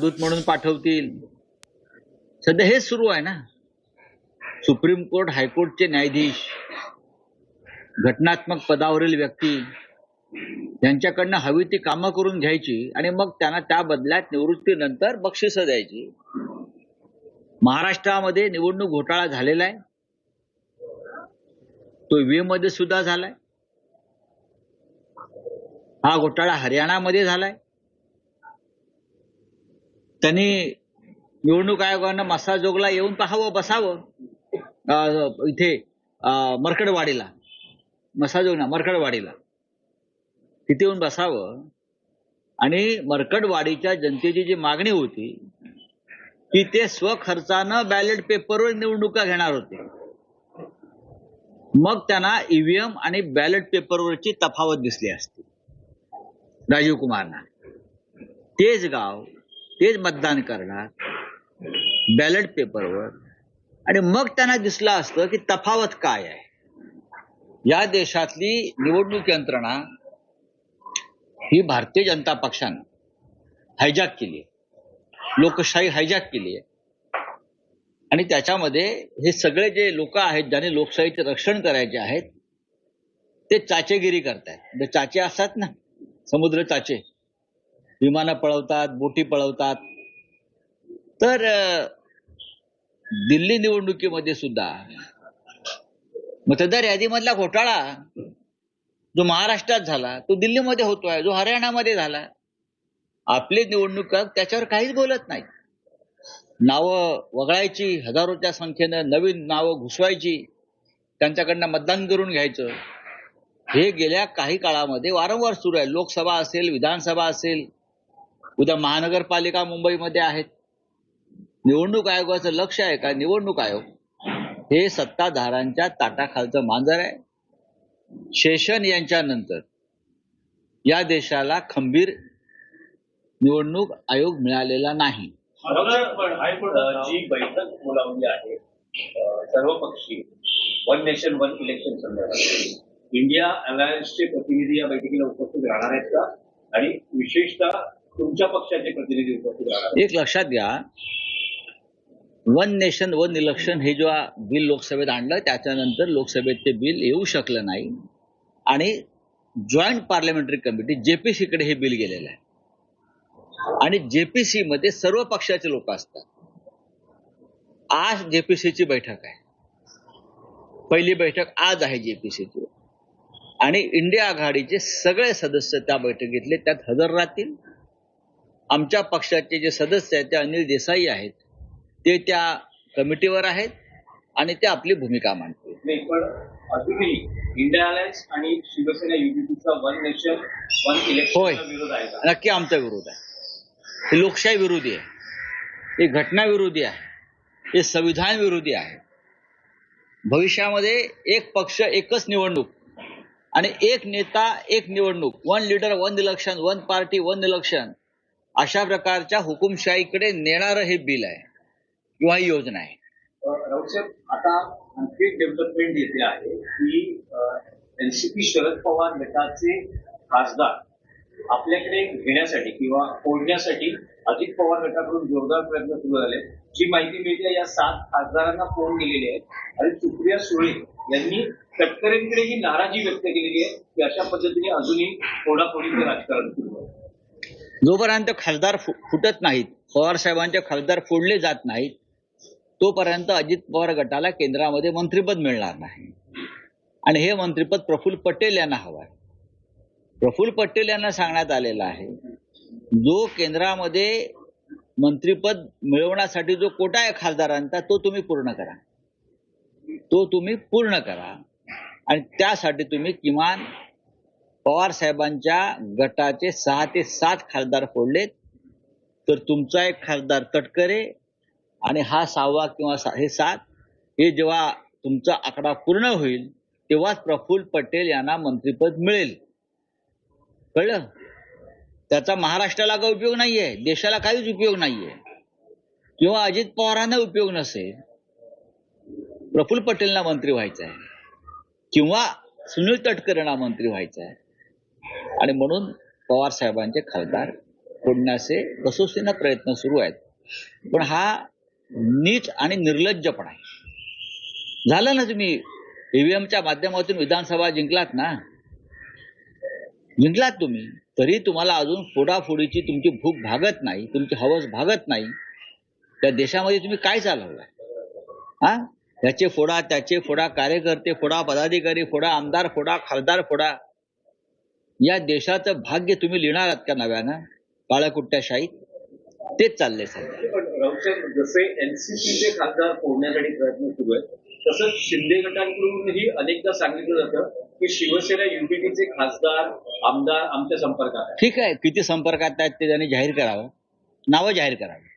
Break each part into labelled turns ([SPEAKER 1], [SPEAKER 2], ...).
[SPEAKER 1] राजदूत म्हणून पाठवतील. सध्या हेच सुरू आहे ना? सुप्रीम कोर्ट हायकोर्टचे न्यायाधीश घटनात्मक पदावरील व्यक्ती त्यांच्याकडनं हवी ती कामं करून घ्यायची आणि मग त्यांना त्या बदल्यात निवृत्तीनंतर बक्षीस द्यायची. महाराष्ट्रामध्ये निवडणूक घोटाळा झालेला आहे. तो ईव्हीएममध्ये सुद्धा झालाय. हा घोटाळा हरियाणामध्ये झालाय. त्यांनी निवडणूक आयोगानं मसाजोगला येऊन पाहावं बसावं. इथे मरकडवाडीला मसाजोग ना मरकडवाडीला तिथे येऊन बसावं. आणि मरकडवाडीच्या जनतेची जी मागणी होती की ते स्वखर्चानं बॅलेट पेपरवर निवडणुका घेणार होते. मग त्यांना ईव्हीएम आणि बॅलेट पेपरवरची तफावत दिसली असती. राजीव कुमारना. तेच गाव तेच मतदान करणार बॅलेट पेपरवर आणि मग त्यांना दिसलं असतं की तफावत काय आहे. या देशातली निवडणूक यंत्रणा ही भारतीय जनता पक्षानं हायजॅक केली आहे. लोकशाही हायजॅक केली आहे. आणि त्याच्यामध्ये हे सगळे जे लोक आहेत ज्यांनी लोकशाहीचे रक्षण करायचे आहेत ते चाचेगिरी करतायत. म्हणजे चाचे असतात ना समुद्र चाचे. विमानं पळवतात बोटी पळवतात. तर दिल्ली निवडणुकीमध्ये सुद्धा मतदार यादीमधला घोटाळा जो महाराष्ट्रात झाला तो दिल्लीमध्ये होतोय जो हरियाणामध्ये झाला आपली निवडणूक त्याच्यावर काहीच बोलत नाही. नावं वगळायची हजारोच्या संख्येनं नवीन नावं घुसवायची त्यांच्याकडनं मतदान करून घ्यायचं हे गेल्या काही काळामध्ये वारंवार सुरू आहे. लोकसभा असेल विधानसभा असेल उद्या महानगरपालिका मुंबईमध्ये आहेत. निवडणूक आयोगाचं लक्ष आहे का? निवडणूक आयोग. हे सत्ताधारांच्या ताटाखालचं मांजर आहे. शेषन यांच्यानंतर या देशाला खंबीर निवडणूक आयोग मिळालेला नाही.
[SPEAKER 2] जी बैठक बोलावली आहे सर्वपक्षीय वन नेशन वन इलेक्शन संदर्भात. इंडिया अलायन्सचे प्रतिनिधी या बैठकीला उपस्थित राहणार आहेत का? आणि विशेषतः तुमच्या पक्षाचे प्रतिनिधी उपस्थित
[SPEAKER 1] एक लक्षात घ्या. वन नेशन वन इलेक्शन हे जेव्हा बिल लोकसभेत आणलं त्याच्यानंतर लोकसभेत ते बिल येऊ शकलं नाही. आणि जॉईंट पार्लमेंटरी कमिटी जेपीसीकडे हे बिल गेलेलं आहे. आणि जेपीसी मध्ये सर्व पक्षाचे लोक असतात. आज जेपीसीची बैठक आहे. पहिली बैठक आज आहे जेपीसीची. आणि इंडिया आघाडीचे सगळे सदस्य त्या बैठकीतले त्यात हजर राहतील. आमच्या पक्षाचे जे सदस्य आहेत ते अनिल देसाई आहेत. ते त्या कमिटीवर आहेत आणि ते आपली भूमिका मांडतील.
[SPEAKER 2] पण अजूनही इंडिया अलायन्स आणि शिवसेना युतीचा वन नेशन वन
[SPEAKER 1] होय.
[SPEAKER 2] विरोध आहे
[SPEAKER 1] नक्की आमचा विरोध आहे. हे लोकशाही विरोधी आहे. हे घटना विरोधी आहे. हे संविधान विरोधी आहे. भविष्यामध्ये एक पक्ष एकच निवडणूक आणि एक नेता एक निवडणूक. One leader one election one party one election अशा प्रकारच्या हुकुमशाहीकडे नेणारं हे बिल आहे किंवा ही योजना आहे.
[SPEAKER 2] राऊत साहेब आता आणखी डेव्हलपमेंट येते आहे की एनसीपी शरद पवार गटाचे खासदार आपल्याकडे घेण्यासाठी किंवा फोडण्यासाठी अजित पवार गटाकडून जोरदार प्रयत्न सुरू झाले. जी माहिती मिळते या सात खासदारांना फोन दिलेली आहेत. आणि सुप्रिया सुळे यांनी तटकरेंकडे ही नाराजी व्यक्त केलेली आहे की अशा पद्धतीने अजूनही फोडाफोडीचं राजकारण सुरू
[SPEAKER 1] जोपर्यंत खासदार फु- फुटत नाहीत पवार साहेबांचे खासदार फोडले जात नाहीत तोपर्यंत अजित पवार गटाला केंद्रामध्ये मंत्रिपद मिळणार नाही. आणि हे मंत्रिपद प्रफुल्ल पटेल यांना हवं आहे. प्रफुल्ल पटेल यांना सांगण्यात आलेलं आहे जो केंद्रामध्ये मंत्रिपद मिळवण्यासाठी जो कोटा आहे खासदारांचा तो तुम्ही पूर्ण करा. तो तुम्ही पूर्ण करा. आणि त्यासाठी तुम्ही किमान पवार साहेबांच्या गटाचे सहा ते सात खासदार फोडलेत. तर तुमचा एक खासदार तटकरे आणि हा सहावा किंवा सा- हे सात हे जेव्हा तुमचा आकडा पूर्ण होईल तेव्हाच प्रफुल्ल पटेल यांना मंत्रिपद मिळेल. कळलं? त्याचा महाराष्ट्राला काही उपयोग नाहीये देशाला काहीच उपयोग नाहीये. किंवा अजित पवारांना उपयोग नसेल प्रफुल्ल पटेलना मंत्री व्हायचं आहे किंवा सुनील तटकरेंना मंत्री व्हायचं आहे आणि म्हणून पवार साहेबांचे खासदार फोडण्याचे कसोशीनं प्रयत्न सुरू आहेत. पण हा नीच आणि निर्लज्जपणा आहे. झालं ना तुम्ही ईव्हीएमच्या माध्यमातून विधानसभा जिंकलात ना? जिंकलात तुम्ही. तरी तुम्हाला अजून फोडाफोडीची तुमची भूक भागत नाही तुमची हवस भागत नाही. त्या देशामध्ये तुम्ही काय चालवलाय? हा? त्याचे फोडा त्याचे फोडा कार्यकर्ते फोडा पदाधिकारी फोडा आमदार फोडा खासदार फोडा या देशाचं भाग्य तुम्ही लिहिणार आहात का नव्यानं? काळ्याकुट्ट्या शाहीत तेच चाललंय सध्या.
[SPEAKER 2] राऊतसाहेब जसे एनसीपीचे खासदार फोडण्यासाठी प्रयत्न सुरू आहेत तसंच शिंदे गटांकडूनही अनेकदा सांगितलं जातं की शिवसेना युनिटीचे खासदार आमदार आमच्या संपर्कात
[SPEAKER 1] ठीक आहे किती संपर्कात आहेत ते त्यांनी जाहीर करावं. नावं जाहीर करावी.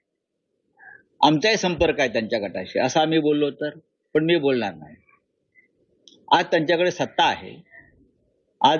[SPEAKER 1] आमचाही संपर्क आहे त्यांच्या गटाशी. असं आम्ही बोललो तर पण मी बोलणार नाही. आज त्यांच्याकडे सत्ता आहे. आज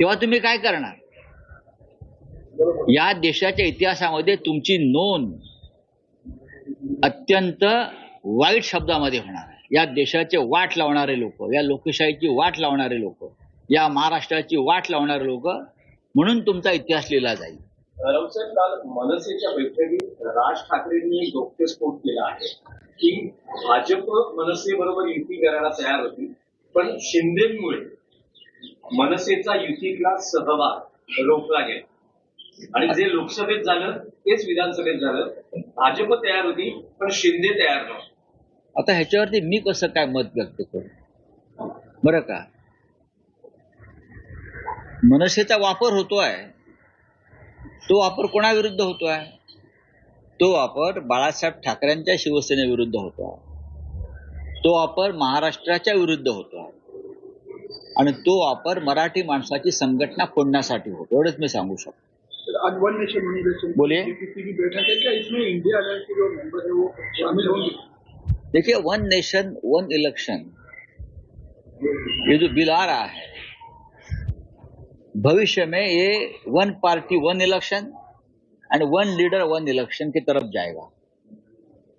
[SPEAKER 1] तेव्हा तुम्ही काय करणार? या देशाच्या इतिहासामध्ये तुमची नोंद अत्यंत वाईट शब्दामध्ये होणार आहे. या देशाचे वाट लावणारे लोक या लोकशाहीची वाट लावणारे लोक या महाराष्ट्राची वाट लावणारे लोक म्हणून तुमचा इतिहास लिहिला जाईल.
[SPEAKER 2] काल मनसेच्या बैठकीत राज ठाकरेंनी एक केला आहे की भाजप मनसे बरोबर युती करायला तयार होती पण शिंदेमुळे मनसेचा युतीतला सहभाग रोखला गेला. आणि जे लोकसभेत झालं तेच विधानसभेत झालं. भाजप तयार होती पण शिंदे तयार नव्हते.
[SPEAKER 1] आता ह्याच्यावरती मी कसं काय मत व्यक्त करू? बरं का? मनसेचा वापर होतोय. तो वापर कोणाविरुद्ध होतोय? तो वापर बाळासाहेब ठाकरेंच्या शिवसेनेविरुद्ध होतोय. तो वापर महाराष्ट्राच्या विरुद्ध होतोय. आणि तो वापर मराठी माणसाची संघटना फोडण्यासाठी होतो. एवढंच मी सांगू शकतो.
[SPEAKER 3] आज वन नेशन वन इलेक्शन
[SPEAKER 1] बोलिए।
[SPEAKER 3] की बैठक है क्या इसमें इंडिया के जो मेंबर है वो शामिल होंगे.
[SPEAKER 1] देखिए वन नेशन वन इलेक्शन ये जो बिल आ रहा है भविष्य में ये one party one election and one leader one election की तरफ़ जाएगा।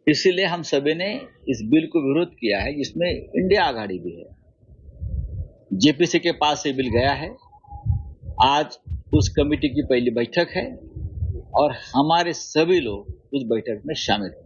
[SPEAKER 1] इसीलिए हम सभी ने इस बिल को विरोध किया है जिसमें इंडिया आघाड़ी भी है। जेपीसी के पास ये बिल गया है। आज उस कमेटी की पहली बैठक है और हमारे सभी लोग उस बैठक में शामिल हैं।